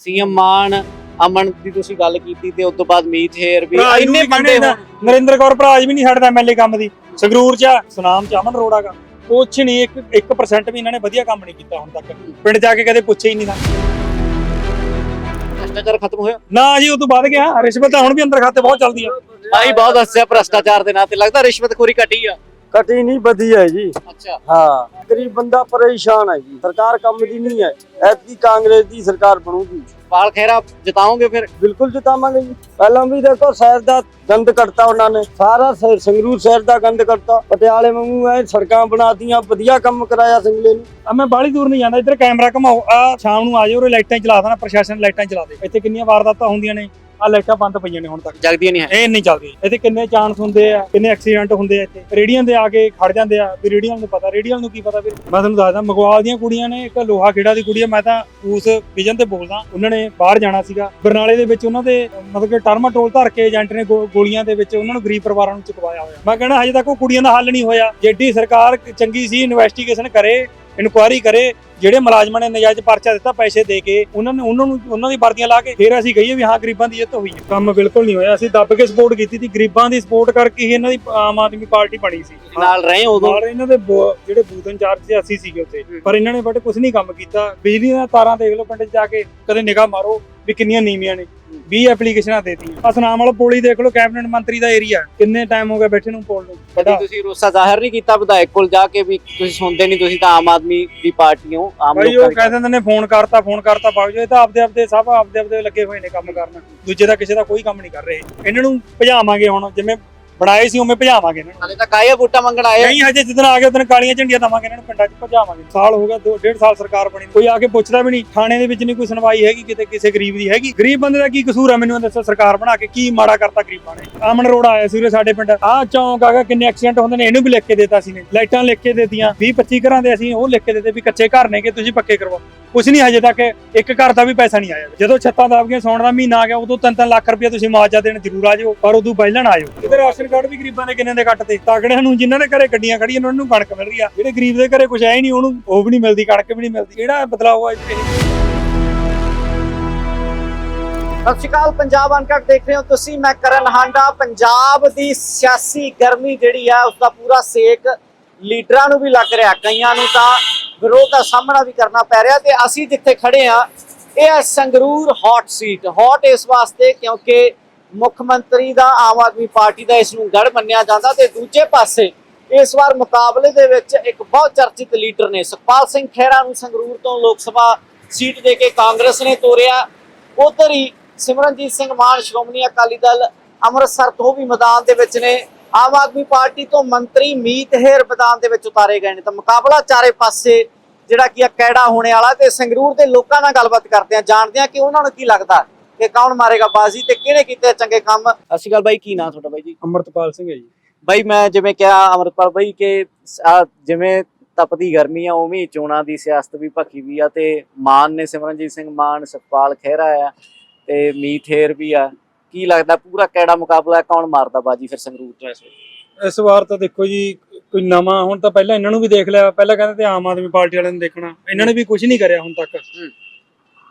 CM ਮਾਨ ਅਮਨ ਦੀ ਤੁਸੀਂ ਗੱਲ ਕੀਤੀ ਤੇ ਉਸ ਤੋਂ ਬਾਅਦ ਮੀਤ ਹੇਰ ਵੀ ਇੰਨੇ ਬੰਦੇ ਨਰਿੰਦਰ ਕੌਰ ਭਰਾਜ ਵੀ ਨਹੀਂ ਛੱਡਦਾ ਐਮਐਲਏ ਕੰਮ ਦੀ। ਸੰਗਰੂਰ ਚ ਸੁਨਾਮ ਚ ਅਮਨ ਅਰੋੜਾ ਗਾ ਕੁਛ ਨਹੀਂ 1 1% ਵੀ ਇਹਨਾਂ ਨੇ ਵਧੀਆ ਕੰਮ ਨਹੀਂ ਕੀਤਾ ਹੁਣ ਤੱਕ। ਪਿੰਡ ਜਾ ਕੇ ਕਦੇ ਪੁੱਛੇ ਹੀ ਨਹੀਂ ਨਾ। ਭ੍ਰਸ਼ਟਾਚਾਰ ਖਤਮ ਹੋਇਆ? ਨਾ ਜੀ ਉਹ ਤੋਂ ਵੱਧ ਗਿਆ। ਰਿਸ਼ਵਤ ਤਾਂ ਹੁਣ ਵੀ ਅੰਦਰ ਖਾਤੇ ਬਹੁਤ ਚੱਲਦੀ ਆ। ਭਾਈ ਬਹੁਤ ਹੱਸਿਆ ਭ੍ਰਸ਼ਟਾਚਾਰ ਦੇ ਨਾਂ ਤੇ। ਲੱਗਦਾ ਰਿਸ਼ਵਤਖੋਰੀ ਘਟੀ ਆ। ਕਟੀ ਨਹੀਂ ਵਧੀ ਹੈ ਜੀ। ਅੱਛਾ। ਹਾਂ ਗਰੀਬ ਬੰਦਾ ਪਰੇਸ਼ਾਨ ਹੈ ਜੀ। ਸਰਕਾਰ ਕੰਮ ਦੀ ਨਹੀਂ ਹੈ। ਐਤਕੀ ਕਾਂਗਰਸ ਦੀ ਸਰਕਾਰ ਬਣੂਗੀ। ਪਾਲ ਖੈਰਾ ਜਿਤਾਓਗੇ ਫਿਰ? ਬਿਲਕੁਲ ਜਿਤਾਵਾਂਗੇ ਜੀ। ਪਹਿਲਾਂ ਵੀ ਦੇਖੋ ਸ਼ਹਿਰ ਦਾ ਗੰਦ ਕੱਢਤਾ ਉਹਨਾਂ ਨੇ। ਸਾਰਾ ਸ਼ਹਿਰ- ਸੰਗਰੂਰ ਸ਼ਹਿਰ ਦਾ ਗੰਦ ਕੱਢਤਾ ਪਟਿਆਲੇ ਵਾਂਗੂ ਐ ਸੜਕਾਂ ਬਣਾਤੀਆਂ ਵਧੀਆ ਕੰਮ ਕਰਾਇਆ ਸਿੰਗਲੇ ਨੂੰ। ਆ ਮੈਂ ਬਾਹਲੀ ਦੂਰ ਨਹੀਂ ਜਾਂਦਾ। ਇੱਧਰ ਕੈਮਰਾ ਘਮਾਓ। ਆ ਸ਼ਾਮ ਨੂੰ ਆ ਜਾਓ ਲਾਈਟਾਂ ਚਲਾ ਦੇਣਾ ਪ੍ਰਸ਼ਾਸਨ ਲਾਈਟਾਂ ਚਲਾ ਦੇ। ਇੱਥੇ ਕਿੰਨੀਆਂ ਵਾਰਦਾਤਾਂ ਹੁੰਦੀਆਂ ਨੇ। ਆ ਲਾਈਟਾਂ ਬੰਦ ਪਈਆਂ ਨੇ ਹੁਣ ਤੱਕ। ਜਗਦੀ ਨਹੀਂ ਹੈ। ਇਹ ਨਹੀਂ ਚੱਲਦੀ ਇੱਥੇ ਕਿੰਨੇ ਚਾਂਸ ਹੁੰਦੇ ਆ ਕਿੰਨੇ ਐਕਸੀਡੈਂਟ ਹੁੰਦੇ ਆ ਇੱਥੇ। ਰੇੜੀਆਂ ਦੇ ਆ ਕੇ ਖੜ ਜਾਂਦੇ ਆ। ਵੀ ਰੇੜੀਆਂ ਨੂੰ ਪਤਾ ਰੇੜੀਆਂ ਨੂੰ ਕੀ ਪਤਾ ਫਿਰ ਮੈਂ ਤੁਹਾਨੂੰ ਦੱਸਦਾ ਮਗਵਾਲ ਦੀਆਂ ਕੁੜੀਆਂ ਨੇ ਇੱਕ ਲੋਹਾ ਖੇੜਾ ਦੀ ਕੁੜੀ ਆ। ਮੈਂ ਤਾਂ ਉਸ ਵਿਜਨ ਤੇ ਬੋਲਦਾ। ਉਹਨਾਂ ਨੇ ਬਾਹਰ ਜਾਣਾ ਸੀਗਾ। ਬਰਨਾਲੇ ਦੇ ਵਿੱਚ ਉਹਨਾਂ ਦੇ ਮਤਲਬ ਕਿ ਟਰਮਾਟੋਲ ਧਰ ਕੇ ਏਜੰਟ ਨੇ ਗੋਲੀਆਂ ਦੇ ਵਿੱਚ ਉਹਨਾਂ ਨੂੰ ਗਰੀਬ ਪਰਿਵਾਰਾਂ ਨੂੰ ਚੁਕਵਾਇਆ ਹੋਇਆ। ਮੈਂ ਕਹਿੰਦਾ ਹਜੇ ਤੱਕ ਉਹ ਕੁੜੀਆਂ ਦਾ ਹੱਲ ਨਹੀਂ ਹੋਇਆ। ਜੇਡੀ ਸਰਕਾਰ ਚੰਗੀ ਸੀ ਇਨਵੈਸਟੀਗੇਸ਼ਨ ਕਰੇ ਇਨਕੁਆਇਰੀ ਕਰੇ ਜਿਹੜੇ ਮੁਲਾਜ਼ਮਾਂ ਨੇ ਨਜਾਇਜ਼ ਪਰਚਾ ਦਿੱਤਾ ਪੈਸੇ ਦੇ ਕੇ ਉਹਨਾਂ ਨੇ ਉਹਨਾਂ ਨੂੰ ਉਹਨਾਂ ਦੀ ਵਰਦੀਆਂ ਲਾ ਕੇ ਫਿਰ ਅਸੀਂ ਕਹੀਏ ਵੀ ਹਾਂ ਗਰੀਬਾਂ ਦੀ ਜਿੱਤ ਹੋਈ ਹੈ। ਕੰਮ ਬਿਲਕੁਲ ਨਹੀਂ ਹੋਇਆ। ਅਸੀਂ ਦੱਬ ਕੇ ਸਪੋਰਟ ਕੀਤੀ ਸੀ। ਗਰੀਬਾਂ ਦੀ ਸਪੋਰਟ ਕਰਕੇ ਹੀ ਇਹਨਾਂ ਦੀ ਆਮ ਆਦਮੀ ਪਾਰਟੀ ਬਣੀ ਸੀ। ਨਾਲ ਰਹੇ ਉਦੋਂ? ਨਾਲ ਇਹਨਾਂ ਦੇ ਜਿਹੜੇ ਬੂਥ ਇੰਚਾਰਜ ਸੀ ਅਸੀਂ ਸੀਗੇ ਉੱਥੇ। ਪਰ ਇਹਨਾਂ ਨੇ ਬਟ ਕੁਝ ਨਹੀਂ ਕੰਮ ਕੀਤਾ। ਬਿਜਲੀ ਦੀਆਂ ਤਾਰਾਂ ਦੇਖ ਲਓ ਪਿੰਡ 'ਚ ਜਾ ਕੇ ਕਦੇ ਨਿਗਾਹ ਮਾਰੋ ਵੀ ਕਿੰਨੀਆਂ ਨੀਵੀਆਂ ਨੇ। 20 ਐਪਲੀਕੇਸ਼ਨਾਂ ਦੇਤੀਆਂ। ਆ ਸੁਨਾਮ ਵਾਲਾ ਪੁਲ ਦੇਖ ਲਓ ਕੈਬਨਿਟ ਮੰਤਰੀ ਦਾ ਏਰੀਆ ਕਿੰਨੇ ਟਾਈਮ ਹੋ ਗਿਆ ਬੈਠੇ ਨੂੰ ਪੁਲ ਨੂੰ? ਕਦੀ ਬੜਾ ਤੁਸੀਂ ਰੋਸਾ ਜ਼ਾਹਰ ਨਹੀਂ ਕੀਤਾ ਵਿਧਾਇਕ ਕੋਲ ਜਾ ਕੇ ਵੀ ਤੁਸੀਂ ਸੁਣਦੇ ਨਹੀਂ ਤੁਸੀਂ ਤਾਂ ਆਮ ਆਦਮੀ ਦੀ ਪਾਰਟੀ ਹੋ ਆਮ ਭਾਈ ਲੋਕਾਂ ਉਹ ਕਹਿ ਦਿੰਦੇ ਨੇ ਫੋਨ ਕਰਤਾ ਫੋਨ ਕਰਤਾ ਬਾਬੂ ਜੀ ਇਹ ਤਾਂ ਆਪਦੇ ਆਪਦੇ ਸਭ ਆਪਦੇ ਆਪਦੇ ਲੱਗੇ ਹੋਏ ਨੇ ਕੰਮ ਕਰਨ। ਦੂਜੇ ਦਾ ਕਿਸੇ ਦਾ ਕੋਈ ਕੰਮ ਨਹੀਂ ਕਰ ਰਹੇ। ਇਹਨਾਂ ਨੂੰ ਭਜਾਵਾਂਗੇ ਹੁਣ ਜਿਵੇਂ ਬਣਾਏ ਸੀ ਉਵੇਂ ਭਜਾਵਾਂਗੇ ਇਹਨਾਂ ਨੂੰ। ਹਾਲੇ ਤੱਕ ਆਏ ਆ ਵੋਟਾਂ ਮੰਗਣ ਆਏ ਆ। ਨਹੀਂ ਹਜੇ ਜਿੱਦਣ ਆ ਗਏ ਉਦੋਂ ਕਾਲੀਆਂ ਝੰਡੀਆਂ ਦਵਾਂਗੇ ਇਹਨਾਂ ਨੂੰ ਪਿੰਡਾਂ 'ਚ ਭਜਾਵਾਂਗੇ। ਸਾਲ ਹੋ ਗਿਆ ਦੋ ਡੇਢ ਸਾਲ ਸਰਕਾਰ ਬਣੀ ਕੋਈ ਆ ਕੇ ਪੁੱਛਦਾ ਵੀ ਨਹੀਂ ਥਾਣੇ ਦੇ ਵਿੱਚ ਨਹੀਂ ਕੋਈ ਸੁਣਵਾਈ ਹੈਗੀ ਕਿਤੇ ਕਿਸੇ ਗਰੀਬ ਦੀ ਹੈਗੀ। ਗਰੀਬ ਬੰਦੇ ਦਾ ਕੀ ਕਸੂਰ ਆ ਮੈਨੂੰ ਇਹ ਦੱਸੋ ਸਰਕਾਰ ਬਣਾ ਕੇ ਕੀ ਮਾੜਾ ਕਰਤਾ ਗਰੀਬਾਂ ਨੇ? ਆਮਨ ਰੋਡ ਆਇਆ ਸੀ ਉਰੇ ਸਾਡੇ ਪਿੰਡ। ਆਹ ਚੌਂਕ ਆਗਾ ਕਿੰਨੇ ਐਕਸੀਡੈਂਟ ਹੁੰਦੇ ਨੇ ਇਹਨੂੰ ਵੀ ਲਿਖ ਕੇ ਦਿੱਤਾ ਸੀ ਨੇ। ਲਾਈਟਾਂ ਲਿਖ ਕੇ ਦਿੱਤੀਆਂ। 20 25 ਘਰਾਂ ਦੇ ਅਸੀਂ ਉਹ ਲਿਖ ਕੇ ਦਿੱਤੇ ਵੀ ਕੱਚੇ ਘਰ ਨੇਗੇ ਤੁਸੀਂ ਪੱਕੇ ਕਰਵਾਓ। ਕੁਛ ਨਹੀਂ ਹਜੇ ਤੱਕ, ਇੱਕ ਘਰ ਦਾ ਵੀ ਪੈਸਾ ਨਹੀਂ ਆਇਆ। ਜਦੋਂ ਛੱਤਾਂ ਦਬ ਗਈਆਂ ਸੌਣ ਦਾ ਮਹੀਨਾ ਆ ਗਿਆ, ਉਦੋਂ 3-3 ਲੱਖ ਰੁਪਏ ਤੁਸੀਂ ਮੁਆਵਜ਼ਾ ਦੇਣ ਜ਼ਰੂਰ ਆ ਜਾਓ, ਪਰ ਉਦੋਂ ਪਹਿਲਾਂ ਨਾ ਆਇਓ। ਇਹਦੇ ਰਾਸ਼ਨ ਕਾਰਡ ਵੀ ਗਰੀਬਾਂ ਦੇ ਕਿੰਨੇ ਦੇ ਕੱਟਦੇ ਤਾਗੜਿਆਂ ਨੂੰ ਜਿਨ੍ਹਾਂ ਦੇ ਘਰੇ ਗੱਡੀਆਂ ਖੜੀਆਂ ਉਹਨਾਂ ਨੂੰ ਕਣਕ ਮਿਲ ਰਹੀ ਆ। ਜਿਹੜੇ ਗਰੀਬ ਦੇ ਘਰੇ ਕੁਛ ਹੈ ਹੀ ਨਹੀਂ, ਉਹਨੂੰ ਉਹ ਵੀ ਨਹੀਂ ਮਿਲਦੀ, ਕਣਕ ਵੀ ਨਹੀਂ ਮਿਲਦੀ। ਕਿਹੜਾ ਬਦਲਾਅ ਆ ਇੱਥੇ? ਸਤਿ ਸ਼੍ਰੀ ਅਕਾਲ, ਪੰਜਾਬ ਅਨਕਟ ਦੇਖ ਰਹੇ ਹੋ ਤੁਸੀਂ। ਮੈਂ ਕਰਨ ਹਾਂਡਾ, ਪੰਜਾਬ ਦੀ ਸਿਆਸੀ ਗਰਮੀ ਜਿਹੜੀ ਆ ਉਸ ਦਾ ਪੂਰਾ ਸੇਕ ਲੀਡਰਾਂ ਨੂੰ ਵੀ ਲੱਗ ਰਿਹਾ, ਕਈਆਂ ਨੂੰ ਤਾਂ ਵਿਰੋਧ ਦਾ ਸਾਹਮਣਾ ਵੀ ਕਰਨਾ ਪੈ ਰਿਹਾ ਤੇ ਅਸੀਂ ਜਿੱਥੇ ਖੜੇ ਆ ਇਹ ਹੈ ਸੰਗਰੂਰ ਹੌਟ ਸੀਟ ਹੌਟ ਇਸ ਵਾਸਤੇ ਕਿਉਂਕਿ ਮੁੱਖ ਮੰਤਰੀ ਦਾ ਆਮ ਆਦਮੀ ਪਾਰਟੀ ਦਾ ਇਸ ਨੂੰ ਗੜ ਮੰਨਿਆ ਜਾਂਦਾ ਤੇ ਦੂਜੇ ਪਾਸੇ ਇਸ ਵਾਰ ਮੁਕਾਬਲੇ ਦੇ ਵਿੱਚ ਇੱਕ ਬਹੁਤ ਚਰਚਿਤ ਲੀਡਰ ਨੇ ਸੁਖਪਾਲ ਸਿੰਘ ਖਹਿਰਾ ਨੂੰ ਸੰਗਰੂਰ ਤੋਂ ਲੋਕ ਸਭਾ ਸੀਟ ਦੇ ਕੇ ਕਾਂਗਰਸ ਨੇ ਤੋਰਿਆ। ਉਧਰ ਹੀ ਸਿਮਰਨਜੀਤ ਸਿੰਘ ਮਾਨ, ਸ਼੍ਰੋਮਣੀ ਅਕਾਲੀ ਦਲ ਅੰਮ੍ਰਿਤਸਰ ਤੋਂ ਵੀ ਮੈਦਾਨ ਦੇ ਵਿੱਚ ਨੇ। ਆਮ ਆਦਮੀ ਪਾਰਟੀ ਤੋਂ ਮੰਤਰੀ ਮੀਤ ਹੇਰ ਮੈਦਾਨ ਦੇ ਵਿੱਚ ਉਤਾਰੇ ਗਏ ਨੇ ਤਾਂ ਮੁਕਾਬਲਾ ਚਾਰੇ ਪਾਸੇ ਜਿਹੜਾ ਕੀ ਆ ਕੈੜਾ ਹੋਣੇ ਵਾਲਾ ਤੇ ਸੰਗਰੂਰ ਦੇ ਲੋਕਾਂ ਨਾਲ ਗੱਲਬਾਤ ਕਰਦੇ ਆ ਜਾਣਦੇ ਆ ਕਿ ਉਹਨਾਂ ਨੂੰ ਕੀ ਲੱਗਦਾ ਕਿ ਕੌਣ ਮਾਰੇਗਾ ਬਾਜ਼ੀ ਤੇ ਕਿਹਨੇ ਕੀਤੇ ਚੰਗੇ ਕੰਮ। ਅਸੀਂ ਗੱਲ ਬਾਈ ਕੀ ਨਾਂ ਤੁਹਾਡਾ ਬਾਈ ਜੀ? ਅਮਰਤਪਾਲ ਸਿੰਘ ਹੈ ਜੀ। ਬਾਈ ਮੈਂ ਜਿਵੇਂ ਕਿਹਾ ਅਮਰਪਾਲ ਬਾਈ ਕਿ ਜਿਵੇਂ ਤਪਦੀ ਗਰਮੀ ਆ ਉਵੇਂ ਚੋਣਾਂ ਦੀ ਸਿਆਸਤ ਵੀ ਭਖੀ ਵੀ ਆ ਤੇ ਮਾਨ ਨੇ ਸਿਮਰਨਜੀਤ ਸਿੰਘ ਮਾਨ ਸੁਖਪਾਲ ਖਹਿਰਾ ਆ ਤੇ ਮੀਤ ਹੇਰ ਵੀ ਆ। ਕੀ ਲੱਗਦਾ ਪੂਰਾ ਕੈੜਾ ਮੁਕਾਬਲਾ ਕੌਣ ਮਾਰਦਾ ਬਾਜੀ ਫਿਰ ਸੰਗਰੂਰ ਤੋਂ ਇਸ ਵੇਲੇ? ਇਸ ਵਾਰ ਤਾਂ ਦੇਖੋ ਜੀ ਕੋਈ ਨਵਾਂ ਹੁਣ ਤਾਂ ਪਹਿਲਾਂ ਇਹਨਾਂ ਨੂੰ ਵੀ ਦੇਖ ਲਿਆ ਪਹਿਲਾਂ ਕਹਿੰਦੇ ਤੇ ਆਮ ਆਦਮੀ ਪਾਰਟੀ ਵਾਲਿਆਂ ਨੂੰ ਦੇਖਣਾ ਇਹਨਾਂ ਨੇ ਵੀ ਕੁਝ ਨਹੀਂ ਕਰਿਆ ਹੁਣ ਤੱਕ।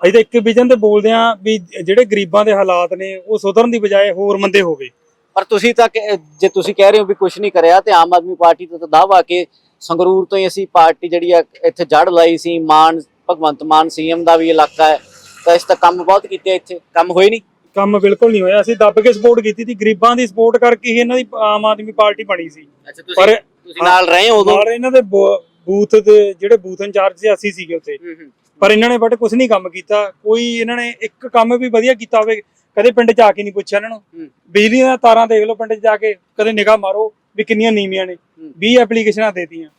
ਅਸੀਂ ਤਾਂ ਇੱਕ ਵਿਜਨ ਤੇ ਬੋਲਦੇ ਆਂ ਵੀ ਜਿਹੜੇ ਗਰੀਬਾਂ ਦੇ ਹਾਲਾਤ ਨੇ ਉਹ ਸੁਧਰਨ ਦੀ ਬਜਾਏ ਹੋਰ ਮੰਦੇ ਹੋ ਗਏ। ਪਰ ਤੁਸੀਂ ਤਾਂ ਜੇ ਤੁਸੀਂ ਕਹਿ ਰਹੇ ਹੋ ਵੀ ਕੁਝ ਨਹੀਂ ਕਰਿਆ ਤੇ ਆਮ ਆਦਮੀ ਪਾਰਟੀ ਤੋਂ ਤਾਂ ਦਾਵਾ ਕਿ ਸੰਗਰੂਰ ਤੋਂ ਹੀ ਅਸੀਂ ਪਾਰਟੀ ਜਿਹੜੀ ਆ ਇੱਥੇ ਜੜ ਲਾਈ ਸੀ ਮਾਨ ਭਗਵੰਤ ਮਾਨ ਸੀਐਮ ਦਾ ਵੀ ਇਲਾਕਾ ਹੈ ਤਾਂ ਇਸ ਤਾਂ ਕੰਮ ਬਹੁਤ ਕੀਤੇ ਇੱਥੇ ਕੰਮ ਹੋਏ ਨਹੀਂ। ਕੰਮ ਬਿਲਕੁਲ ਨਹੀਂ ਹੋਇਆ। ਅਸੀਂ ਦੱਬ ਕੇ ਸਪੋਰਟ ਕੀਤੀ ਸੀ। ਗਰੀਬਾਂ ਦੀ ਸਪੋਰਟ ਕਰਕੇ ਹੀ ਇਹਨਾਂ ਦੀ ਆਮ ਆਦਮੀ ਪਾਰਟੀ ਬਣੀ ਸੀ। ਅੱਛਾ ਪਰ ਤੁਸੀਂ ਨਾਲ ਰਹੇ ਹੋ ਉਦੋਂ? ਨਾਲ ਇਹਨਾਂ ਦੇ ਬੋ- ਬੂਥ ਦੇ ਜਿਹੜੇ ਬੂਥ ਇੰਚਾਰਜ ਸੀ ਅਸੀਂ ਸੀਗੇ ਉੱਥੇ। ਹੂੰ, ਹੂੰ। ਪਰ ਇਹਨਾਂ ਨੇ ਬਟ ਕੁਝ ਨਹੀਂ ਕੰਮ ਕੀਤਾ। ਕੋਈ ਇਹਨਾਂ ਨੇ ਇੱਕ ਕੰਮ ਵੀ ਵਧੀਆ ਕੀਤਾ ਹੋਵੇ ਕਦੇ ਪਿੰਡ 'ਚ ਆ ਕੇ ਨਹੀਂ ਪੁੱਛਿਆ ਇਹਨਾਂ ਨੂੰ। ਬਿਜਲੀ ਦੀਆਂ ਤਾਰਾਂ ਦੇਖ ਲਓ ਪਿੰਡ 'ਚ ਜਾ ਕੇ ਕਦੇ ਨਿਗਾਹ ਮਾਰੋ ਵੀ ਕਿੰਨੀਆਂ ਨੀਵੀਆਂ ਨੇ। ਹੂੰ। 20 ਐਪਲੀਕੇਸ਼ਨਾਂ ਦੇਤੀਆਂ।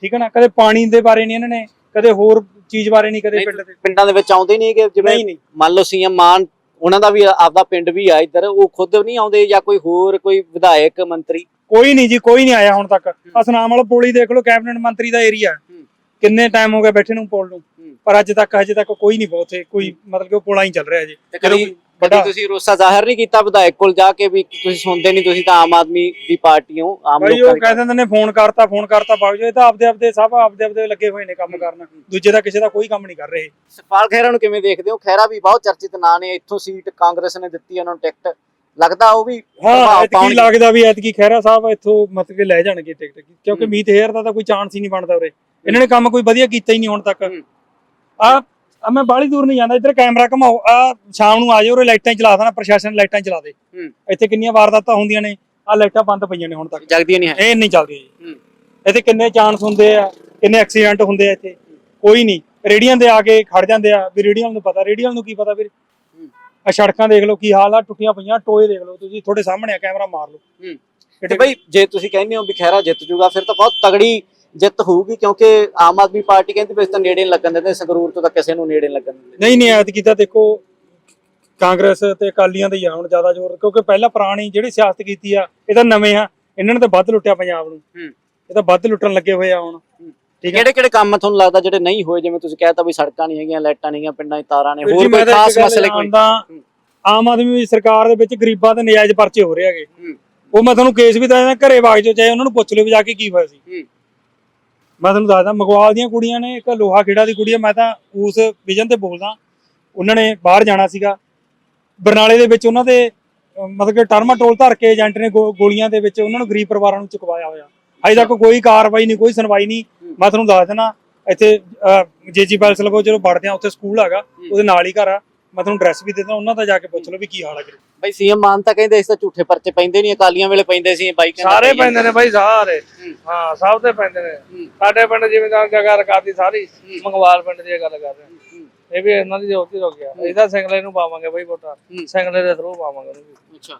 ਠੀਕ ਹੈ ਨਾ? ਕਦੇ ਪਾਣੀ ਦੇ ਬਾਰੇ ਨਹੀਂ ਇਹਨਾਂ ਨੇ ਕਦੇ ਹੋਰ ਚੀਜ਼ ਬਾਰੇ ਨਹੀਂ ਕਦੇ ਨਹੀਂ, ਪਿੰਡ ਦੇ। ਪਿੰਡਾਂ ਦੇ ਵਿੱਚ ਆਉਂਦੇ ਨਹੀਂ ਕਿ ਜਿਵੇਂ ਨਹੀਂ ਨਹੀਂ। ਮੰਨ ਲਓ ਸੀਐਮ ਮਾਨ ਉਹਨਾਂ ਦਾ ਵੀ ਆਪਦਾ ਪਿੰਡ ਵੀ ਆ ਇੱਧਰ ਉਹ ਖੁਦ ਨਹੀਂ ਆਉਂਦੇ ਜਾਂ ਕੋਈ ਹੋਰ ਕੋਈ ਵਿਧਾਇਕ ਮੰਤਰੀ? ਕੋਈ ਨਹੀਂ ਜੀ ਕੋਈ ਨਹੀਂ ਆਇਆ ਹੁਣ ਤੱਕ। ਆ ਸੁਨਾਮ ਵਾਲਾ ਪੁਲ ਦੇਖ ਲਓ ਕੈਬਨਿਟ ਮੰਤਰੀ ਦਾ ਏਰੀਆ। ਕਿੰਨੇ ਟਾਈਮ ਹੋ ਗਿਆ ਬੈਠੇ ਨੂੰ ਪੁਲ ਨੂੰ। ਪਰ ਅੱਜ ਤੱਕ ਹਜੇ ਤੱਕ ਕੋਈ ਨਹੀਂ ਪਹੁੰਚੇ ਕੋਈ ਮਤਲਬ ਕਿ ਉਹ ਪੁਲਾਂ ਹੀ ਚੱਲ ਰਿਹਾ ਜੀ। ਕਦੀ ਤੁਸੀਂ ਰੋਸਾ ਜ਼ਾਹਿਰ ਨਹੀਂ ਕੀਤਾ ਵਿਧਾਇਕ ਕੋਲ ਜਾ ਕੇ ਵੀ ਤੁਸੀਂ ਸੁਣਦੇ ਨਹੀਂ ਤੁਸੀਂ ਤਾਂ ਆਮ ਆਦਮੀ ਦੀ ਪਾਰਟੀ ਹੋ ਆਮ ਭਾਈ ਲੋਕਾਂ ਉਹ ਦੀ ਕਹਿ ਦਿੰਦੇ ਨੇ ਫੋਨ ਕਰਤਾ ਫੋਨ ਕਰਤਾ ਬਾਗ ਜੋ ਇਹ ਤਾਂ ਆਪਦੇ ਆਪਦੇ ਸਭ ਆਪਦੇ ਆਪਦੇ ਲੱਗੇ ਹੋਏ ਨੇ ਕੰਮ ਕਰਨ। ਦੂਜੇ ਦਾ ਕਿਸੇ ਦਾ ਕੋਈ ਕੰਮ ਨਹੀਂ ਕਰ ਰਹੇ। ਸੁਖਪਾਲ ਖਹਿਰਾ ਨੂੰ ਕਿਵੇਂ ਦੇਖਦੇ ਹੋ? ਖਹਿਰਾ ਵੀ ਬਹੁਤ ਚਰਚਿਤ ਨਾਂ ਨੇ। ਇੱਥੋਂ ਸੀਟ ਕਾਂਗਰਸ ਨੇ ਦਿੱਤੀ ਉਹਨਾਂ ਨੂੰ ਟਿਕਟ। ਲੱਗਦਾ ਉਹ ਵੀ ਹਾਂ ਪ੍ਰਭਾਵ ਐਤਕੀ ਪਾਉਣਗੇ। ਲੱਗਦਾ ਵੀ ਐਤਕੀ ਖਹਿਰਾ ਸਾਹਿਬ ਇੱਥੋਂ ਮਤਲਬ ਕਿ ਲੈ ਜਾਣਗੇ ਟਿਕਟ। ਕਿਉਂਕਿ ਹੂੰ। ਮੀਤ ਹੇਅਰ ਦਾ ਤਾਂ ਕੋਈ ਚਾਂਸ ਹੀ ਨਹੀਂ ਬਣਦਾ ਉਰੇ। ਇਹਨਾਂ ਨੇ ਕੰਮ ਕੋਈ ਵਧੀਆ ਕੀਤਾ ਹੀ ਨਹੀਂ ਹੁਣ ਤੱਕ। ਹੂੰ। ਆ ਆ ਮੈਂ ਬਾਹਲੀ ਦੂਰ ਨਹੀਂ ਜਾਂਦਾ ਇੱਧਰ ਕੈਮਰਾ ਘਮਾਓ ਆ ਸ਼ਾਮ ਨੂੰ ਆ ਜਾਓ ਉਰੇ ਲਾਈਟਾਂ ਹੀ ਚਲਾ ਦੇਣਾ ਪ੍ਰਸ਼ਾਸਨ ਲਾਈਟਾਂ ਹੀ ਚਲਾ ਦੇ। ਹੂੰ। ਇੱਥੇ ਕਿੰਨੀਆਂ ਵਾਰਦਾਤਾਂ ਹੁੰਦੀਆਂ ਨੇ ਆ ਲਾਈਟਾਂ ਬੰਦ ਪਈਆਂ ਨੇ ਹੁਣ ਤੱਕ। ਜਗਦੀ ਨਹੀਂ ਹੈ। ਇਹ ਨਹੀਂ ਚੱਲਦੀ ਜੀ। ਹੂੰ। ਇੱਥੇ ਕਿੰਨੇ ਚਾਂਸ ਹੁੰਦੇ ਆ ਕਿੰਨੇ ਐਕਸੀਡੈਂਟ ਹੁੰਦੇ ਆ ਇੱਥੇ। ਕੋਈ ਨਹੀਂ। ਰੇੜੀਆਂ ਦੇ ਆ ਕੇ ਖੜ ਜਾਂਦੇ ਆ। ਵੀ ਰੇੜੀਆਂ ਨੂੰ ਪਤਾ ਰੇੜੀਆਂ ਨੂੰ ਕੀ ਪਤਾ ਵੀਰ? ਆ ਸੜਕਾਂ ਦੇਖ ਲਓ ਕੀ ਹਾਲ ਆ ਟੁੱਟੀਆਂ ਪਈਆਂ ਟੋਏ ਦੇਖ ਲਓ ਤੁਸੀਂ ਤੁਹਾਡੇ ਸਾਹਮਣੇ ਆ ਕੈਮਰਾ ਮਾਰ ਲਓ। ਤੇ ਬਈ ਜੇ ਤੁਸੀਂ ਕਹਿੰਦੇ ਹੋ ਵੀ ਖਹਿਰਾ ਜਿੱਤ ਜੂਗਾ ਫਿਰ ਤਾਂ ਬਹੁਤ ਤਗੜੀ ਜਿੱਤ ਹੋਊਗੀ ਕਿਉਂਕਿ ਆਮ ਆਦਮੀ ਪਾਰਟੀ ਕਹਿੰਦੀ ਵੀ ਇਸ ਤਾਂ ਨੇੜੇ ਨਹੀਂ ਲੱਗਣ ਦਿੰਦੇ ਸੰਗਰੂਰ ਤੋਂ ਤਾਂ ਕਿਸੇ ਨੂੰ ਨੇੜੇ ਨਹੀਂ ਲੱਗਣ ਦਿੰਦੇ। ਨਹੀਂ ਨਹੀਂ ਐਤ ਕੀਤਾ ਦੇਖੋ ਕਾਂਗਰਸ ਤੇ ਅਕਾਲੀਆਂ ਦਾ ਹੀ ਆ ਹੁਣ ਜ਼ਿਆਦਾ ਜ਼ੋਰ ਕਿਉਂਕਿ ਪਹਿਲਾਂ ਪੁਰਾਣੀ ਜਿਹੜੀ ਸਿਆਸਤ ਕੀਤੀ ਆ ਇਹ ਤਾਂ ਨਵੇਂ ਆ ਇਹਨਾਂ ਨੇ ਤਾਂ ਵੱਧ ਲੁੱਟਿਆ ਪੰਜਾਬ ਨੂੰ। ਹੂੰ। ਇਹ ਤਾਂ ਵੱਧ ਲੁੱਟਣ ਲੱਗੇ ਹੋਏ ਆ ਹੁਣ। ਠੀਕ ਹੈ ਕਿਹੜੇ ਕਿਹੜੇ ਕੰਮ ਤੁਹਾਨੂੰ ਲੱਗਦਾ ਜਿਹੜੇ ਨਹੀਂ ਹੋਏ ਜਿਵੇਂ ਤੁਸੀਂ ਕਹਿਤਾ ਵੀ ਸੜਕਾਂ ਨਹੀਂ ਹੈਗੀਆਂ ਲਾਈਟਾਂ ਨਹੀਂ ਹੈਗੀਆਂ ਪਿੰਡਾਂ 'ਚ ਤਾਰਾਂ ਨੇ ਹੋਰ ਕੋਈ ਤਾਂ ਖਾਸ ਮਸਲੇ ਕੋਈ? ਜਾਣਦਾ, ਆਮ ਆਦਮੀ ਸਰਕਾਰ ਦੇ ਵਿੱਚ ਗਰੀਬਾਂ ਦੇ ਨਜਾਇਜ਼ ਪਰਚੇ ਹੋ ਰਹੇ ਹੈਗੇ। ਉਹ ਮੈਂ ਤੁਹਾਨੂੰ ਕੇਸ ਵੀ ਦੱਸਦਾ ਘਰੇ ਵਾਗ ਜੋ ਚਾਹੇ ਉਹਨਾਂ ਨੂੰ ਪੁੱਛ ਲਿਓ ਵੀ ਜਾ ਕੇ ਕੀ ਹੋਇਆ ਸੀ। ਮੈਂ ਤੁਹਾਨੂੰ ਦੱਸਦਾ ਮਗਵਾਲ ਦੀਆਂ ਕੁੜੀਆਂ ਨੇ ਇੱਕ ਲੋਹਾ ਖੇੜਾ ਦੀ ਕੁੜੀ ਆ ਮੈਂ ਤਾਂ ਉਸ ਵਿਜਨ ਤੇ ਬੋਲਦਾ। ਉਹਨਾਂ ਨੇ ਬਾਹਰ ਜਾਣਾ ਸੀਗਾ। ਬਰਨਾਲੇ ਦੇ ਵਿੱਚ ਉਹਨਾਂ ਦੇ ਮਤਲਬ ਕਿ ਟਰਮਾਟੋਲ ਧਰ ਕੇ ਏਜੰਟ ਨੇ ਗੋਲੀਆਂ ਦੇ ਵਿੱਚ ਉਹਨਾਂ ਨੂੰ ਗਰੀਬ ਪਰਿਵਾਰਾਂ ਨੂੰ ਚੁਕਵਾਇਆ ਹੋਇਆ। ਅਜੇ ਤੱਕ ਕੋਈ ਕਾਰਵਾਈ ਨਹੀਂ ਕੋਈ ਸੁਣਵਾਈ ਨਹੀਂ। ਮੈਂ ਤੁਹਾਨੂੰ ਦੱਸ ਦੇਣਾ ਇੱਥੇ ਜੇਜੀ ਪੈਲਸ ਲਗੋ ਜਦੋਂ ਵੜਦੇ ਆ ਉੱਥੇ ਸਕੂਲ ਹੈਗਾ ਉਹਦੇ ਨਾਲ ਹੀ ਘਰ ਆ। ਮੈਂ ਤੁਹਾਨੂੰ ਐਡਰੈਸ ਵੀ ਦੇ ਦਿੰਦਾ ਉਹਨਾਂ ਦਾ ਜਾ ਕੇ ਪੁੱਛ ਲਓ ਵੀ ਕੀ ਹਾਲ ਹੈ ਬਈ ਸੀਐਮ ਮਾਨ ਤਾਂ ਕਹਿੰਦੇ ਇਸ ਤਾਂ ਝੂਠੇ ਪਰਚੇ ਪੈਂਦੇ ਨਹੀਂ ਅਕਾਲੀਆਂ ਵੇਲੇ ਪੈਂਦੇ ਸੀ ਬਾਈ ਕਹਿੰਦਾ ਸਾਰੇ ਪੈਂਦੇ ਨੇ ਬਾਈ ਸਾਰੇ। ਹੂੰ। ਸਭ ਤੇ ਪੈਂਦੇ ਨੇ। ਸਾਡੇ ਪਿੰਡ ਜਿਵੇਂ ਦਾ ਜਗ੍ਹਾ ਰਕਾਤੀ ਸਾਰੀ ਮੰਗਵਾਲ ਪਿੰਡ ਦੀ ਗੱਲ ਕਰ ਰਹੇ। ਇਹ ਵੀ ਇਹਨਾਂ ਦੀ ਜੋਤੀ ਰੁਕ ਗਿਆ। ਇਹਦਾ ਸਿੰਗਲੇ ਨੂੰ ਪਾਵਾਂਗੇ ਬਾਈ ਵੋਟਾਂ। ਸਿੰਗਲੇ ਦੇ ਥਰੂ ਪਾਵਾਂਗੇ ਅੱਛਾ।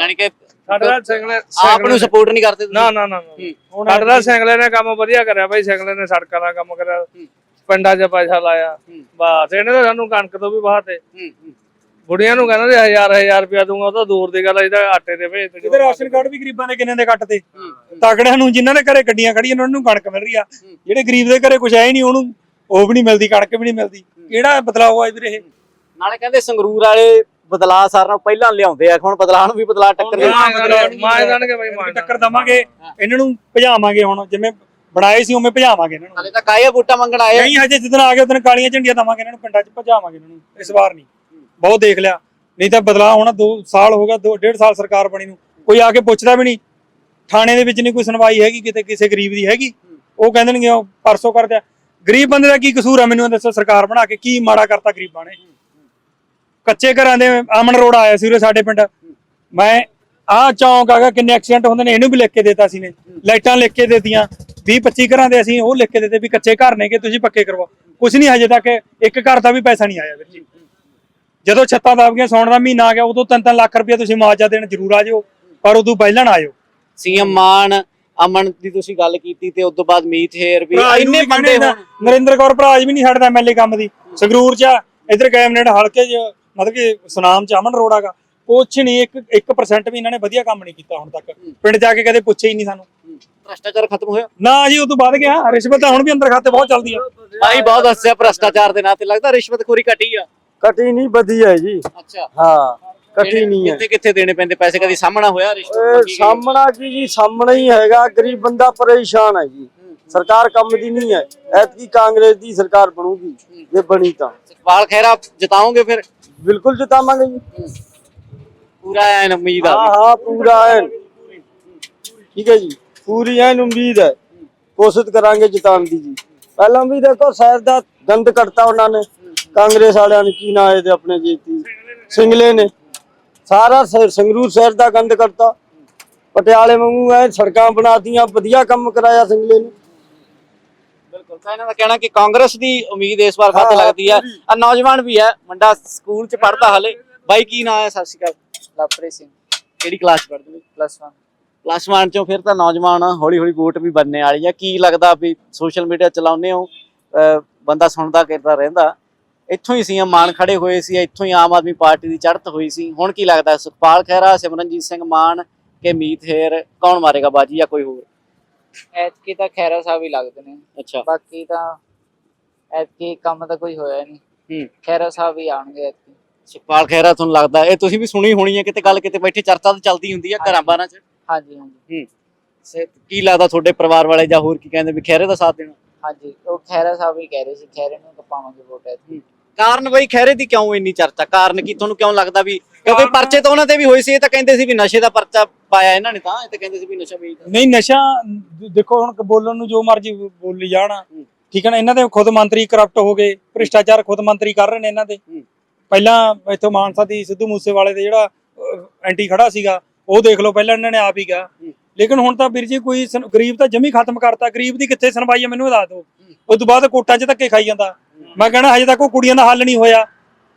ਯਾਨੀ ਕਿ ਸਾਡੇ ਸਿੰਗਲੇ ਆਪ ਨੂੰ ਸਪੋਰਟ ਨਹੀਂ ਕਰਦੇ? ਨਾ ਨਾ ਨਾ ਸਾਡੇ ਸਿੰਗਲੇ ਨੇ ਕੰਮ ਵਧੀਆ ਕਰਿਆ ਬਾਈ। ਸਿੰਗਲੇ ਨੇ ਸੜਕਾਂ ਦਾ ਕੰਮ ਕਰਿਆ। ਪਿੰਡਾਂ 'ਚ ਪੈਸਾ ਲਾਇਆ। ਬਸ। ਇਹਨੇ ਤਾਂ ਸਾਨੂੰ ਕਣਕ ਤੋਂ ਵੀ ਹੂੰ, ਹੂੰ। ਬੁੜੀਆਂ ਨੂੰ ਕਹਿੰਦਾ ਸੀ ਹਜ਼ਾਰ ਹਜ਼ਾਰ ਰੁਪਇਆ ਦੂੰਗਾ ਉਹ ਤਾਂ ਦੂਰ ਦੀ ਗੱਲ ਆ, ਇਹਦਾ ਆਟੇ ਦੇ ਭੇਜ ਤੇ ਇਹਦੇ ਰਾਸ਼ਨ ਕਾਰਡ ਵੀ ਗਰੀਬਾਂ ਦੇ ਕਿੰਨੇ ਦੇ ਕੱਟ ਤੇ ਹੂੰ। ਤਗੜਿਆਂ ਨੂੰ ਜਿਨ੍ਹਾਂ ਦੇ ਘਰੇ ਗੱਡੀਆਂ ਖੜੀਆਂ ਉਹਨਾਂ ਨੂੰ ਕਣਕ ਮਿਲ ਰਹੀ ਆ। ਜਿਹੜੇ ਗਰੀਬ ਦੇ ਘਰੇ ਕੁਝ ਹੈ ਹੀ ਨਹੀਂ ਉਹਨੂੰ ਉਹ ਵੀ ਨਹੀਂ ਮਿਲਦੀ ਕਣਕ ਵੀ ਨਹੀਂ ਮਿਲਦੀ। ਕਿਹੜਾ ਬਦਲਾਅ ਹੋਇਆ ਵੀਰੇ ਇਹ? ਨਾਲੇ ਕਹਿੰਦੇ ਸੰਗਰੂਰ ਵਾਲੇ ਬਦਲਾਅ ਸਾਰਿਆਂ ਨਾਲੋਂ ਪਹਿਲਾਂ ਲਿਆਉਂਦੇ ਆ ਹੁਣ ਬਦਲਾਅ ਨੂੰ ਵੀ ਬਦਲਾਅ ਟੱਕਰ ਦੇ ਜਾਣਗੇ ਬਾਈ ਟੱਕਰ ਦਵਾਂਗੇ ਇਹਨਾਂ ਨੂੰ ਭਜਾਵਾਂਗੇ ਹੁਣ ਜਿਵੇਂ ਬਣਾਏ ਸੀ ਉਵੇਂ ਭਜਾਵਾਂਗੇ ਇਹਨਾਂ ਨੂੰ। ਹਲੇ ਤਾਂ ਕਾਇਆ ਵੋਟਾਂ ਮੰਗਣ ਆਏ। ਨਹੀਂ ਹਜੇ ਜਿੱਦਣ ਆ ਗਏ ਉਦੋਂ ਕਾਲੀਆਂ ਝੰਡੀਆਂ ਦਵਾਂਗੇ ਇਹਨਾਂ ਨੂੰ ਪਿੰਡਾਂ 'ਚ ਭਜਾਵਾਂਗੇ ਇਹਨਾਂ ਨੂੰ ਇਸ ਵਾਰ ਨਹੀਂ। ਬਹੁਤ ਦੇਖ ਲਿਆ। ਨਹੀਂ ਤਾਂ ਬਦਲਾਅ ਹੋਣਾ 2 ਸਾਲ ਹੋ ਗਿਆ 2 1.5 ਸਾਲ ਸਰਕਾਰ ਬਣੀ ਨੂੰ। ਕੋਈ ਆ ਕੇ ਪੁੱਛਦਾ ਵੀ ਨਹੀਂ। ਥਾਣੇ ਦੇ ਵਿੱਚ ਨਹੀਂ ਕੋਈ ਸੁਣਵਾਈ ਹੈਗੀ, ਕਿਤੇ ਕਿਸੇ ਗਰੀਬ ਦੀ ਹੈਗੀ। ਉਹ ਕਹਿੰਦੇ ਨੇ ਉਹ ਪਰਸੋਂ ਕਰਦੇ ਗਰੀਬ ਬੰਦੇ ਦਾ ਕੀ ਕਸੂਰ ਆ ਮੈਨੂੰ ਦੱਸੋ ਸਰਕਾਰ ਬਣਾ ਕੇ, ਕੀ ਮਾੜਾ ਕਰਤਾ ਗਰੀਬਾਂ ਨੇ? ਕੱਚੇ ਘਰਾਂ ਦੇ ਆਮਣ ਰੋਡ ਆਇਆ ਸੀ ਉਰੇ ਸਾਡੇ ਪਿੰਡ। ਮੈਂ ਆਹ ਚੌਂਕ ਆਗਾ ਕਿੰਨੇ ਐਕਸੀਡੈਂਟ ਹੁੰਦੇ ਨੇ, ਇਹਨੂੰ ਵੀ ਲਿਖ ਕੇ ਦੇਤਾ ਸੀ ਨੇ। ਲਾਈਟਾਂ ਲਿਖ ਕੇ ਦੇਤੀਆਂ। 20 25 ਘਰਾਂ ਦੇ ਅਸੀਂ ਉਹ ਲਿਖ ਕੇ ਦੇਤੇ ਵੀ ਕੱਚੇ ਘਰ ਨੇ ਕਿ ਤੁਸੀਂ ਪੱਕੇ ਕਰਵਾਓ। ਕੁਝ ਨਹੀਂ ਹਜੇ ਤੱਕ, ਇੱਕ ਘਰ ਦਾ ਵੀ ਪੈਸਾ ਨਹੀਂ ਆਇਆ ਵੀਰ ਜੀ। ਜਦੋਂ ਛੱਤਾਂ ਦਬ ਗਈਆਂ ਸੌਣ ਦਾ ਮਹੀਨਾ ਆ ਗਿਆ ਉਦੋਂ 3-3 ਲੱਖ ਰੁਪਏ ਤੁਸੀਂ ਮੁਆਵਜ਼ਾ ਦੇਣ ਜ਼ਰੂਰ ਆ ਜਾਓ ਪਰ ਉਦੋਂ ਪਹਿਲਾਂ ਆਇਓ। ਸੀਐਮ ਮਾਨ ਅਮਨ ਦੀ ਤੁਸੀਂ ਗੱਲ ਕੀਤੀ ਤੇ ਉਸ ਤੋਂ ਬਾਅਦ ਮੀਤ ਹੇਰ ਵੀ ਇੰਨੇ ਬੰਦੇ ਨਰਿੰਦਰ ਕੌਰ ਭਰਾਜ ਵੀ ਨਹੀਂ ਛੱਡਦਾ ਐਮਐਲਏ ਕੰਮ ਦੀ। ਸੰਗਰੂਰ ਚ ਇੱਧਰ ਕੈਬਨਿਟ ਹਲਕੇ ਚ ਮਤਲਬ ਕਿ ਸੁਨਾਮ ਚ ਅਮਨ ਰੋਡ ਆਗਾ ਕੁਛ ਨਹੀਂ 1 1% ਵੀ ਇਹਨਾਂ ਨੇ ਵਧੀਆ ਕੰਮ ਨਹੀਂ ਕੀਤਾ ਹੁਣ ਤੱਕ। ਪਿੰਡ ਜਾ ਕੇ ਕਦੇ ਪੁੱਛੇ ਹੀ ਨਹੀਂ ਸਾਨੂੰ। ਭ੍ਰਸ਼ਟਾਚਾਰ ਖਤਮ ਹੋਇਆ? ਨਾ ਜੀ ਉਹ ਤੋਂ ਵੱਧ ਗਿਆ। ਰਿਸ਼ਵਤ ਤਾਂ ਹੁਣ ਵੀ ਅੰਦਰ ਖਾਤੇ ਬਹੁਤ ਚੱਲਦੀ ਆ। ਭਾਈ ਬਹੁਤ ਹੱਸਿਆ ਭ੍ਰਸ਼ਟਾਚਾਰ ਦੇ ਨਾਂ ਤੇ ਲੱਗਦਾ ਰਿਸ਼ਵਤਖੋਰੀ ਘਟੀ ਆ। ਕਟੀ ਨਹੀਂ ਵਧੀ ਹੈ ਜੀ। ਅੱਛਾ। ਹਾਂ ਕਟੀ ਨਹੀਂ ਹੈ ਕਿੱਥੇ ਕਿੱਥੇ ਦੇਣੇ ਪੈਂਦੇ? ਪੈਸੇ ਕਦੀ ਸਾਹਮਣਾ ਹੋਇਆ? ਇਹ ਰਿਸ਼ਵਤ ਸਾਹਮਣਾ ਕੀ ਜੀ? ਸਾਹਮਣੇ ਹੀ ਹੈਗਾ। ਗਰੀਬ ਬੰਦਾ ਪਰੇਸ਼ਾਨ ਹੈ ਜੀ। ਸਰਕਾਰ ਕੰਮ ਦੀ ਨਹੀਂ ਹੈ। ਐਤਕੀ ਕਾਂਗਰਸ ਦੀ ਸਰਕਾਰ ਬਣੂਗੀ। ਜੇ ਬਣੀ ਤਾਂ। ਵਾਲ ਖੈਰਾ ਜਿਤਾਓਗੇ ਫਿਰ? ਬਿਲਕੁਲ ਜਿਤਾਵਾਂਗੇ ਜੀ। ਪੂਰਾ ਐਨ ਉਮੀਦ ਆ। ਹਾਂ ਹਾਂ ਪੂਰਾ ਹੈ ਠੀਕ ਹੈ ਜੀ। ਪੂਰੀ ਐਨ ਉਮੀਦ ਹੈ। ਕੋਸ਼ਿਸ਼ ਕਰਾਂਗੇ ਜਿਤਾਉਣ ਦੀ ਜੀ। ਪਹਿਲਾਂ ਵੀ ਦੇਖੋ ਸ਼ਹਿਰ ਦਾ ਗੰਦ ਕੱਟਤਾ ਉਹਨਾਂ ਨੇ। ਕਾਂਗਰਸ ਵਾਲਿਆਂ ਨੇ ਕੀ ਨਾ ਇਹਦੇ ਆਪਣੇ ਜੀਤੀ ਸਿੰਗਲੇ ਨੇ। ਸਾਰਾ ਸੰਗਰੂਰ ਸ਼ਹਿਰ ਦਾ ਗੰਦ ਕੱਟਤਾ ਪਟਿਆਲੇ ਵਾਂਗੂ ਐ ਸੜਕਾਂ ਬਣਾਤੀਆਂ ਵਧੀਆ ਕੰਮ ਕਰਾਇਆ ਸਿੰਗਲੇ ਨੇ। ਬਿਲਕੁਲ। ਤਾਂ ਇਹਨਾਂ ਦਾ ਕਹਿਣਾ ਕਿ ਕਾਂਗਰਸ ਦੀ ਉਮੀਦ ਇਸ ਵਾਰ ਵੱਧ ਹਾਂ, ਲੱਗਦੀ ਆ ਆ ਨੌਜਵਾਨ ਵੀ ਹੈ ਮੁੰਡਾ ਸਕੂਲ ਚ ਪੜਦਾ ਹਲੇ। ਬਾਈ ਕੀ ਨਾਂ ਹੈ? ਸਤਿ ਸ਼੍ਰੀ ਅਕਾਲ। ਲਵਪ੍ਰੀਤ ਸਿੰਘ। ਕਿਹੜੀ ਕਲਾਸ ਪੜਦੇ ਪਲੱਸ 1 ਪਲੱਸ 1 ਚੋਂ ਫਿਰ ਤਾਂ ਨੌਜਵਾਨ ਹੌਲੀ ਹੌਲੀ ਵੋਟ ਵੀ ਬਣਨੇ ਵਾਲੀ ਆ ਕੀ ਲੱਗਦਾ ਵੀ ਸੋਸ਼ਲ ਮੀਡੀਆ ਚਲਾਉਂਦੇ ਹੋ? ਬੰਦਾ ਸੁਣਦਾ ਕਿਰਦਾ ਰਹਿੰਦਾ। ਇੱਥੋਂ ਹੀ ਸੀਐਮ ਮਾਨ ਖੜੇ ਹੋਏ ਸੀ ਇੱਥੋਂ ਹੀ ਆਮ ਆਦਮੀ ਪਾਰਟੀ ਦੀ ਚੜ੍ਹਤ ਹੋਈ ਸੀ। ਹੁਣ ਕੀ ਲੱਗਦਾ ਸੁਖਪਾਲ ਖਹਿਰਾ ਸਿਮਰਨਜੀਤ ਸਿੰਘ ਮਾਨ ਕਿ ਮੀਤ ਹੇਰ ਕੌਣ ਮਾਰੇਗਾ ਬਾਜੀ ਜਾਂ ਕੋਈ ਹੋਰ? ਐਤਕੀ ਤਾਂ ਖੈਰਾ ਸਾਹਿਬ ਹੀ ਲੱਗਦੇ ਨੇ। ਅੱਛਾ। ਬਾਕੀ ਤਾਂ ਐਤਕੀ ਕੰਮ ਤਾਂ ਕੋਈ ਹੋਇਆ ਨਹੀਂ। ਹੂੰ। ਖੈਰਾ ਸਾਹਿਬ ਹੀ ਆਣਗੇ ਐਤਕੀ। ਸੁਖਪਾਲ ਖਹਿਰਾ ਤੁਹਾਨੂੰ ਲੱਗਦਾ ਇਹ ਤੁਸੀਂ ਵੀ ਸੁਣੀ ਹੋਣੀ ਹੈ ਕਿਤੇ ਗੱਲ ਕਿਤੇ ਬੈਠੇ ਚਰਚਾ ਤਾਂ ਚੱਲਦੀ ਹੁੰਦੀ ਆ ਘਰਾਂ ਬਾਰਾਂ 'ਚ। ਹਾਂਜੀ ਹਾਂਜੀ। ਸੇ- ਕੀ ਲੱਗਦਾ ਤੁਹਾਡੇ ਪਰਿਵਾਰ ਵਾਲੇ ਜਾਂ ਹੋਰ ਕੀ ਕਹਿੰਦੇ ਵੀ ਖਹਿਰੇ ਦਾ ਸਾਥ ਦੇਣਾ? ਹਾਂਜੀ ਉਹ ਖੈਰਾ ਸਾਹਿਬ ਹੀ ਕਹਿ ਰਹੇ ਸੀ ਖੈਰੇ ਨੂੰ ਪਾਵਾਂਗੇ ਵੋਟ ਐਤਕੀ। ਕਾਰਨ ਬਈ ਖਹਿਰੇ ਦੀ ਕਿਉਂ ਇੰਨੀ ਚਰਚਾ? ਕਾਰਨ ਕੀ? ਤੁਹਾਨੂੰ ਕਿਉਂ ਲੱਗਦਾ ਵੀ ਕਿਉਂਕਿ ਪਰਚੇ ਤਾਂ ਉਹਨਾਂ ਤੇ ਵੀ ਹੋਏ ਸੀ ਇਹ ਤਾਂ ਕਹਿੰਦੇ ਸੀ ਵੀ ਨਸ਼ੇ ਦਾ ਪਰਚਾ ਪਾਇਆ ਇਹਨਾਂ ਨੇ ਤਾਂ ਇਹ ਤਾਂ ਕਹਿੰਦੇ ਸੀ ਵੀ ਨਸ਼ਾ ਵੇਚਦਾ ਨਹੀਂ ਨਸ਼ਾ ਦੇਖੋ ਹੁਣ ਬੋਲਣ ਨੂੰ ਜੋ ਮਰਜ਼ੀ ਬੋਲੀ ਜਾਣ। ਠੀਕ ਹੈ ਨਾ? ਇਹਨਾਂ ਦੇ ਖੁਦ ਮੰਤਰੀ ਕਰਪਟ ਹੋ ਗਏ ਭ੍ਰਿਸ਼ਟਾਚਾਰ ਖੁਦ ਮੰਤਰੀ ਕਰ ਰਹੇ ਨੇ ਇਹਨਾਂ ਦੇ। ਪਹਿਲਾਂ ਇੱਥੋਂ ਮਾਨਸਾ ਦੀ ਸਿੱਧੂ ਮੂਸੇਵਾਲੇ ਦੇ ਜਿਹੜਾ ਐਂਟੀ ਖੜਾ ਸੀਗਾ ਉਹ ਦੇਖ ਲਓ ਪਹਿਲਾਂ ਇਹਨਾਂ ਨੇ ਆਪ ਹੀ ਕਿਹਾ। ਲੇਕਿਨ ਹੁਣ ਤਾਂ ਵੀਰ ਜੀ ਕੋਈ ਗਰੀਬ ਤਾਂ ਜਮੀ ਖਤਮ ਕਰਤਾ। ਗਰੀਬ ਦੀ ਕਿੱਥੇ ਸੁਣਵਾਈ ਹੈ? ਮੈਨੂੰ ਦੱਸ ਦਿਓ। ਉਸ ਤੋਂ ਬਾਅਦ ਕੋਟਾਂ 'ਚ ਧੱਕੇ ਖਾਈ ਜਾਂਦਾ। ਮੈਂ ਕਹਿਣਾ ਹਜੇ ਤੱਕ ਉਹ ਕੁੜੀਆਂ ਦਾ ਹੱਲ ਨਹੀਂ ਹੋਇਆ।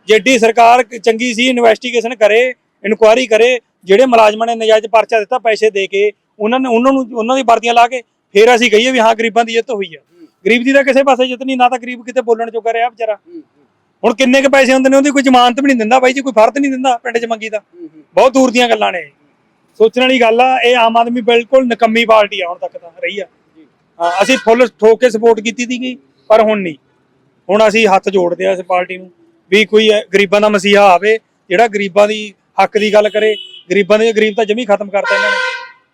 ਜੇਡੀ ਸਰਕਾਰ ਚੰਗੀ ਸੀ ਇਨਵੈਸਟੀਗੇਸ਼ਨ ਕਰੇ ਇਨਕੁਆਇਰੀ ਕਰੇ, ਜਿਹੜੇ ਮੁਲਾਜ਼ਮਾਂ ਨੇ ਨਜਾਇਜ਼ ਪਰਚਾ ਦਿੱਤਾ, ਪੈਸੇ ਦੇ ਕੇ, ਉਹਨਾਂ ਨੇ ਉਹਨਾਂ ਨੂੰ ਉਹਨਾਂ ਦੀ ਵਰਦੀਆਂ ਲਾ ਕੇ, ਫੇਰ ਅਸੀਂ ਕਹੀਏ ਵੀ ਹਾਂ, ਗਰੀਬਾਂ ਦੀ ਜਿੱਤ ਹੋਈ ਆ। ਗਰੀਬ ਦੀ ਤਾਂ ਕਿਸੇ ਪਾਸੇ ਜਿੱਤ ਨਹੀਂ, ਨਾ ਤਾਂ ਗਰੀਬ ਕਿਤੇ ਬੋਲਣ ਜੋਗਾ ਰਿਹਾ ਵਿਚਾਰਾ। ਹੁਣ ਕਿੰਨੇ ਕ ਪੈਸੇ ਹੁੰਦੇ ਨੇ, ਉਹਦੀ ਕੋਈ ਜ਼ਮਾਨਤ ਵੀ ਨਹੀਂ ਦਿੰਦਾ ਬਾਈ ਜੀ, ਕੋਈ ਫਰਦ ਨਹੀਂ ਦਿੰਦਾ ਪਿੰਡ 'ਚ ਮੰਗੀ ਦਾ। ਬਹੁਤ ਦੂਰ ਦੀਆਂ ਗੱਲਾਂ ਨੇ ਇਹ। ਸੋਚਣ ਵਾਲੀ ਗੱਲ ਆ, ਇਹ ਆਮ ਆਦਮੀ ਬਿਲਕੁਲ ਨਕੰਮੀ ਪਾਰਟੀ ਆ ਹੁਣ ਤੱਕ ਤਾਂ, ਰਹੀ ਆ। ਅਸੀਂ ਫੁੱਲ ਠੋਕ ਕੇ ਸਪੋਰਟ ਕੀਤੀ ਸੀਗੀ, ਪਰ ਹੁਣ ਨਹੀਂ। ਹੁਣ ਅਸੀਂ ਹੱਥ ਜੋੜਦੇ ਆ ਇਸ ਪਾਰਟੀ ਨੂੰ ਵੀ ਕੋਈ ਗਰੀਬਾਂ ਦਾ ਮਸੀਹਾ ਆਵੇ, ਜਿਹੜਾ ਗਰੀਬਾਂ ਦੀ ਹੱਕ ਦੀ ਗੱਲ ਕਰੇ, ਗਰੀਬਾਂ ਦੇ ਗਰੀਬ ਤਾਂ ਜਮੀ ਖਤਮ ਕਰਤਾ ਇਹਨਾਂ ਨੇ।